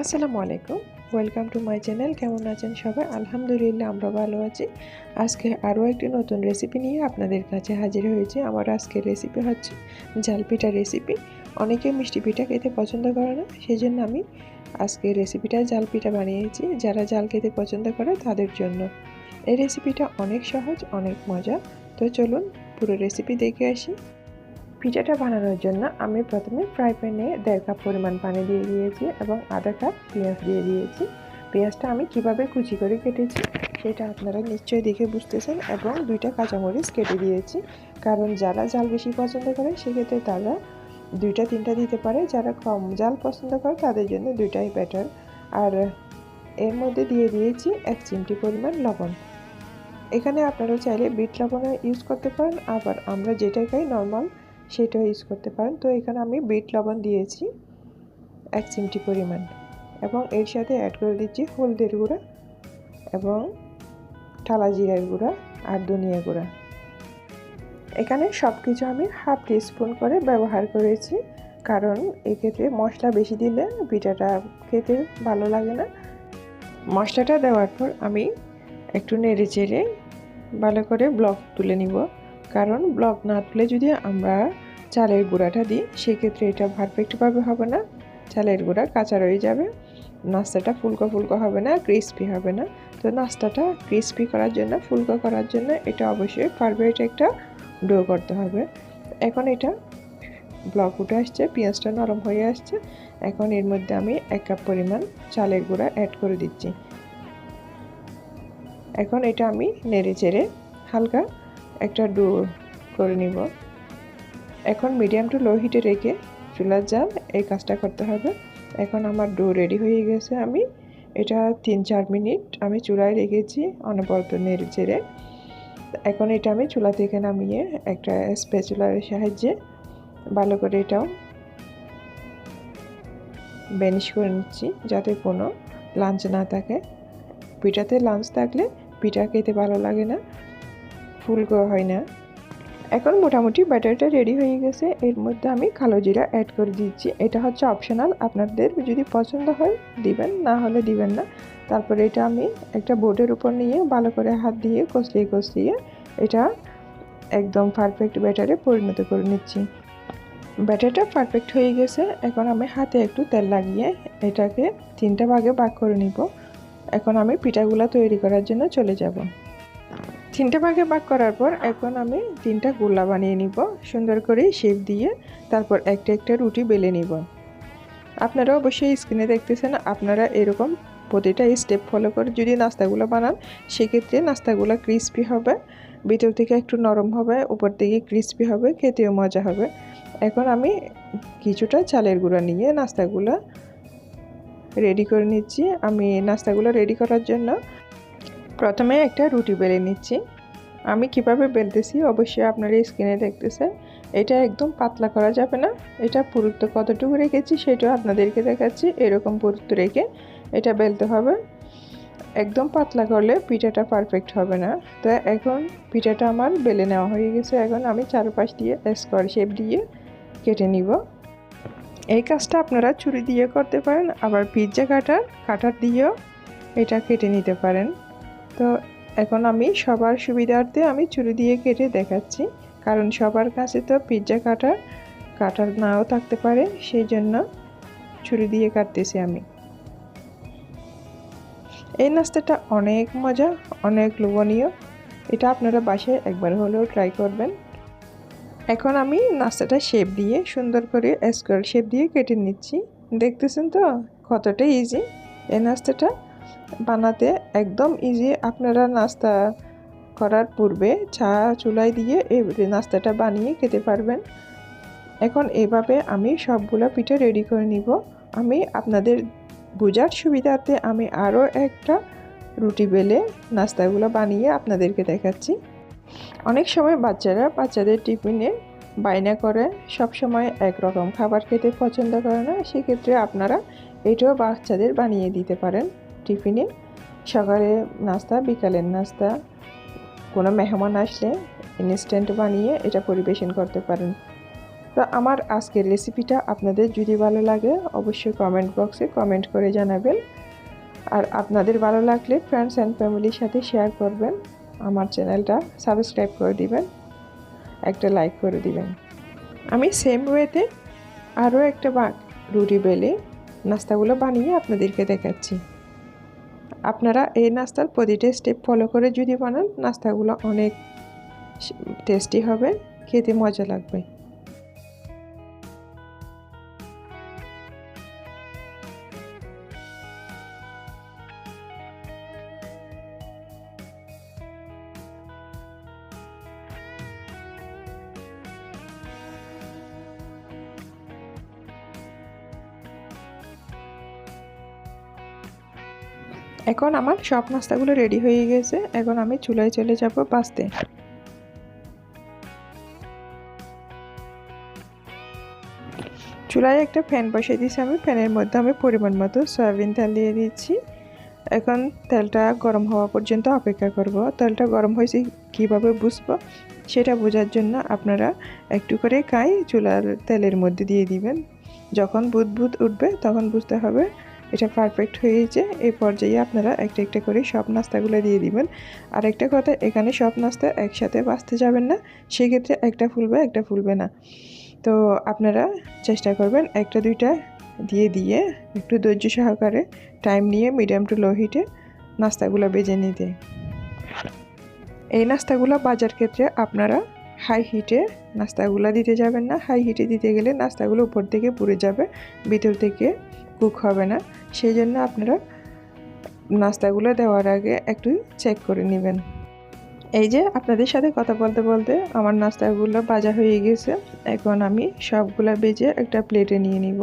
আসসালামু আলাইকুম। Welcome to my channel কেমন আছেন সবাই? আলহামদুলিল্লাহ, আমরা ভালো আছি। আজকে আরও একটি নতুন রেসিপি নিয়ে আপনাদের কাছে হাজির হয়েছে। আমার আজকের রেসিপি হচ্ছে জাল পিঠা রেসিপি অনেকে মিষ্টি পিঠা খেতে পছন্দ করে না সেই জন্য আমি আজকে রেসিপিটা জাল পিঠা বানিয়েছি। যারা জাল খেতে পছন্দ করে, তাদের জন্য। এই রেসিপিটা অনেক সহজ, অনেক মজা তো চলুন পুরো রেসিপি দেখে আসি। পিঠাটা বানানোর জন্য আমি প্রথমে ফ্রাই প্যানে দেড় কাপ পরিমাণ পানি দিয়ে দিয়েছি এবং আধা কাপ পেঁয়াজ দিয়ে দিয়েছি। পেঁয়াজটা আমি কীভাবে কুচি করে কেটেছি সেটা আপনারা নিশ্চয়ই দেখে বুঝতেছেন এবং দুইটা কাঁচামরিচ কেটে দিয়েছি। কারণ যারা জাল বেশি পছন্দ করে সেক্ষেত্রে তারা দুইটা, তিনটা দিতে পারে। যারা কম জাল পছন্দ করে তাদের জন্য দুইটাই বেটার আর এর মধ্যে দিয়ে দিয়েছি এক চিমটি পরিমাণ লবণ। এখানে আপনারা চাইলে বিট লবণ ইউজ করতে পারেন। আবার আমরা যেটা খাই নর্মাল সেটাও ইউজ করতে পারেন। তো এখানে আমি বিট লবণ দিয়েছি এক চিমটি পরিমাণ এবং এর সাথে অ্যাড করে দিচ্ছি হলদের গুঁড়া এবং টালা জিরার গুঁড়া আর ধনিয়া গুঁড়া। এখানে সব কিছু আমি হাফ টিস্পুন করে ব্যবহার করেছি কারণ এক্ষেত্রে মশলা বেশি দিলে পিঠাটা খেতে ভালো লাগে না। মশলাটা দেওয়ার পর আমি একটু নেড়ে চেড়ে ভালো করে ব্লক তুলে নিব। কারণ ব্লক না তুলে যদি আমরা চালের গুঁড়াটা দিই, সেক্ষেত্রে এটা পারফেক্টভাবে হবে না। চালের গুঁড়া কাঁচা রয়ে যাবে। নাস্তাটা ফুলকো ফুলকো হবে না ক্রিস্পি হবে না। তো নাস্তাটা ক্রিস্পি করার জন্য, ফুলকো করার জন্য এটা অবশ্যই পারফেক্ট একটা ডো করতে হবে। এখন এটা ব্লক উঠে আসছে, পেঁয়াজটা নরম হয়ে আসছে। এখন এর মধ্যে আমি এক কাপ পরিমাণ চালের গুঁড়া অ্যাড করে দিচ্ছি। এখন এটা আমি নেড়ে চেড়ে হালকা একটা ডো করে নিব। এখন মিডিয়াম টু লো হিটে রেখে চুলার জাল, এই কাজটা করতে হবে। এখন আমার ডো রেডি হয়ে গেছে আমি। এটা তিন চার মিনিট আমি চুলায় রেখেছি অনবরত নেড়ে চেড়ে। এখন এটা আমি চুলা থেকে নামিয়ে একটা স্পেচুলার সাহায্যে ভালো করে এটাও বেনিশ করে নিচ্ছি যাতে কোনো লাঞ্চ না থাকে। পিঠাতে লাঞ্চ থাকলে পিঠা খেতে ভালো লাগে না, ফুলকো হয় না। এখন মোটামুটি ব্যাটারটা রেডি হয়ে গেছে। এর মধ্যে আমি কালো জিরা অ্যাড করে দিচ্ছি। এটা হচ্ছে অপশনাল আপনাদের যদি পছন্দ হয়, দিবেন। না হলে দিবেন না। তারপরে এটা আমি একটা বোর্ডের উপর নিয়ে ভালো করে হাত দিয়ে কষলিয়ে কষলিয়ে এটা একদম পারফেক্ট ব্যাটারে পরিণত করে নিচ্ছি। ব্যাটারটা পারফেক্ট হয়ে গেছে। এখন আমি হাতে একটু তেল লাগিয়ে এটাকে তিনটা ভাগে ভাগ করে নিব। এখন আমি পিঠাগুলো তৈরি করার জন্য চলে যাব। তিনটে ভাগে ভাগ করার পর এখন আমি তিনটা গোলা বানিয়ে নিব। সুন্দর করে শেপ দিয়ে তারপর একটা একটা রুটি বেলে নিব। আপনারা অবশ্যই স্ক্রিনে দেখতেছেন, আপনারা এরকম প্রতিটা স্টেপ ফলো করে যদি নাস্তাগুলো বানান, সেক্ষেত্রে নাস্তাগুলো ক্রিস্পি হবে, ভিতর থেকে একটু নরম হবে, উপর থেকে ক্রিস্পি হবে, খেতেও মজা হবে। এখন আমি কিছুটা চালের গুঁড়া নিয়ে নাস্তাগুলো রেডি করে নিচ্ছি। আমি নাস্তাগুলো রেডি করার জন্য প্রথমে একটা রুটি বেলে নিচ্ছি। আমি কীভাবে বেলতেছি অবশ্যই আপনারা স্ক্রিনে দেখতেছেন। এটা একদম পাতলা করা যাবে না। এটা পুরুত্ব কতটুকু রেখেছি সেটাও আপনাদেরকে দেখাচ্ছি। এরকম পুরুত্ব রেখে এটা বেলতে হবে। একদম পাতলা করলে পিঠাটা পারফেক্ট হবে না। তো এখন পিঠাটা আমার বেলে নেওয়া হয়ে গেছে। এখন আমি চারপাশ দিয়ে স্কোয়ার শেপ দিয়ে কেটে নিব। এই কাজটা আপনারা ছুরি দিয়ে করতে পারেন। আবার পিৎজা কাটার কাটার দিয়েও এটা কেটে নিতে পারেন। তো এখন আমি সবার সুবিধার্থে আমি ছুরি দিয়ে কেটে দেখাচ্ছি। কারণ সবার কাছে তো পিৎজা কাটার কাটার নাও থাকতে পারে, সেই জন্য ছুরি দিয়ে কাটতেছি আমি। এই নাস্তাটা অনেক মজা, অনেক লোভনীয়। এটা আপনারা বাসায় একবার হলেও ট্রাই করবেন। এখন আমি নাস্তাটা শেপ দিয়ে সুন্দর করে স্কোয়ার শেপ দিয়ে কেটে নিচ্ছি। দেখতেছেন তো, কতটা ইজি এই নাস্তাটা বানাতে একদম ইজি আপনারা নাস্তা করার পূর্বে চা চুলায় দিয়ে এই নাস্তাটা বানিয়ে খেতে পারবেন। এখন এভাবে আমি সবগুলো পিঠে রেডি করে নিব। আমি আপনাদের বোঝার সুবিধার্থে আমি আরও একটা রুটি বেলে নাস্তাগুলো বানিয়ে আপনাদেরকে দেখাচ্ছি। অনেক সময় বাচ্চারা বাচ্চাদের টিফিনে বায়না করে সব সময় একরকম খাবার খেতে পছন্দ করে না। সেক্ষেত্রে আপনারা এটাও বাচ্চাদের বানিয়ে দিতে পারেন। টিফিনে। সকালে নাস্তা, বিকালের নাস্তা। কোনো মেহমান আসলে ইনস্ট্যান্ট বানিয়ে এটা পরিবেশন করতে পারেন। তো আমার আজকের রেসিপিটা আপনাদের যদি ভালো লাগে, অবশ্যই কমেন্ট বক্সে কমেন্ট করে জানাবেন। আর আপনাদের ভালো লাগলে ফ্রেন্ডস অ্যান্ড ফ্যামিলির সাথে শেয়ার করবেন। আমার চ্যানেলটা সাবস্ক্রাইব করে দিবেন, একটা লাইক করে দিবেন। আমি সেম ওয়েতে আরও একটা রুটি বেলে নাস্তাগুলো বানিয়ে আপনাদেরকে দেখাচ্ছি। আপনারা এই নাস্তার প্রতিটা স্টেপ ফলো করে যদি বানান, নাস্তাগুলো অনেক টেস্টি হবে, খেতে মজা লাগবে। এখন আমার সব নাস্তাগুলো রেডি হয়ে গেছে। এখন আমি চুলায় চলে যাব বাঁচতে। চুলায় একটা ফ্যান বসিয়ে দিয়েছি আমি। ফ্যানের মধ্যে আমি পরিমাণ মতো সয়াবিন তেল দিয়ে দিচ্ছি এখন তেলটা গরম হওয়া পর্যন্ত অপেক্ষা করব। তেলটা গরম হয়েছে কীভাবে বুঝব সেটা বোঝার জন্য আপনারা একটু করে কাই চুলার তেলের মধ্যে দিয়ে দিবেন। যখন বুধ উঠবে তখন বুঝতে হবে এটা পারফেক্ট হয়েছে এই পর্যায়ে আপনারা একটা একটা করে সব নাস্তাগুলো দিয়ে দিবেন। আর একটা কথা, এখানে সব নাস্তা একসাথে বাঁচতে যাবেন না, সেক্ষেত্রে একটা ফুলবে একটা ফুলবে না। তো আপনারা চেষ্টা করবেন একটা, দুইটা দিয়ে দিয়ে একটু ধৈর্য সহকারে টাইম নিয়ে মিডিয়াম টু লো হিটে নাস্তাগুলো বেজে নিতে। এই নাস্তাগুলো বাজার ক্ষেত্রে আপনারা হাই হিটে নাস্তাগুলো দিতে যাবেন না। হাই হিটে দিতে গেলে নাস্তাগুলো উপর থেকে পুড়ে যাবে, ভিতর থেকে কুক হবে না সেই জন্য আপনারা নাস্তাগুলো দেওয়ার আগে একটু চেক করে নেবেন। এই যে আপনাদের সাথে কথা বলতে বলতে আমার নাস্তাগুলো বাজা হয়ে গেছে। এখন আমি সবগুলো বেজে একটা প্লেটে নিয়ে নিব।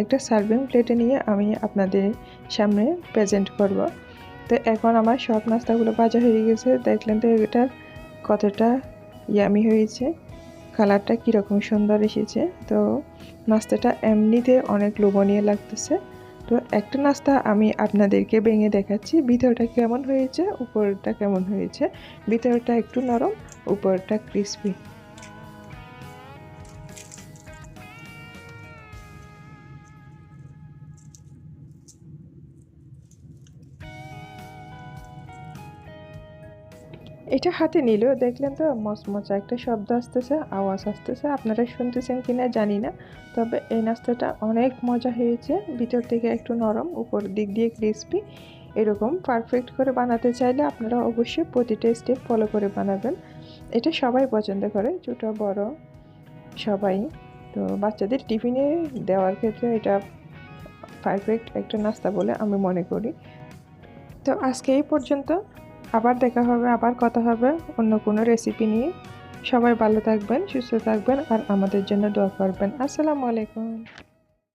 একটা সার্ভিং প্লেটে নিয়ে আমি আপনাদের সামনে প্রেজেন্ট করব। তো এখন আমার সব নাস্তাগুলো বাজা হয়ে গেছে। দেখলেন তো এটা কতটা ইয়ামি হয়েছে। কালারটা কীরকম সুন্দর এসেছে। তো নাস্তাটা এমনিতে অনেক লোভনীয় লাগতেছে। তো একটা নাস্তা আমি আপনাদেরকে ভেঙে দেখাচ্ছি। ভিতরটা কেমন হয়েছে, উপরটা কেমন হয়েছে? ভিতরটা একটু নরম, উপরটা ক্রিসপি এটা হাতে নিলেও দেখলেন তো, মচমচা একটা শব্দ আসতেছে, আওয়াজ আসতেছে। আপনারা শুনতেছেন কিনা জানি না, তবে এই নাস্তাটা অনেক মজা হয়েছে। ভিতর থেকে একটু নরম, উপর দিক দিয়ে ক্রিসপি এরকম পারফেক্ট করে বানাতে চাইলে আপনারা অবশ্যই প্রতিটা স্টেপ ফলো করে বানাবেন। এটা সবাই পছন্দ করে, ছোটো, বড়, সবাই। তো বাচ্চাদের টিফিনে দেওয়ার ক্ষেত্রে এটা পারফেক্ট একটা নাস্তা বলে আমি মনে করি। তো আজকে এই পর্যন্ত। আবার দেখা হবে, আবার কথা হবে, অন্য কোনো রেসিপি নিয়ে। সবাই ভালো থাকবেন, সুস্থ থাকবেন আর আমাদের জন্য দোয়া করবেন। আসসালামু আলাইকুম।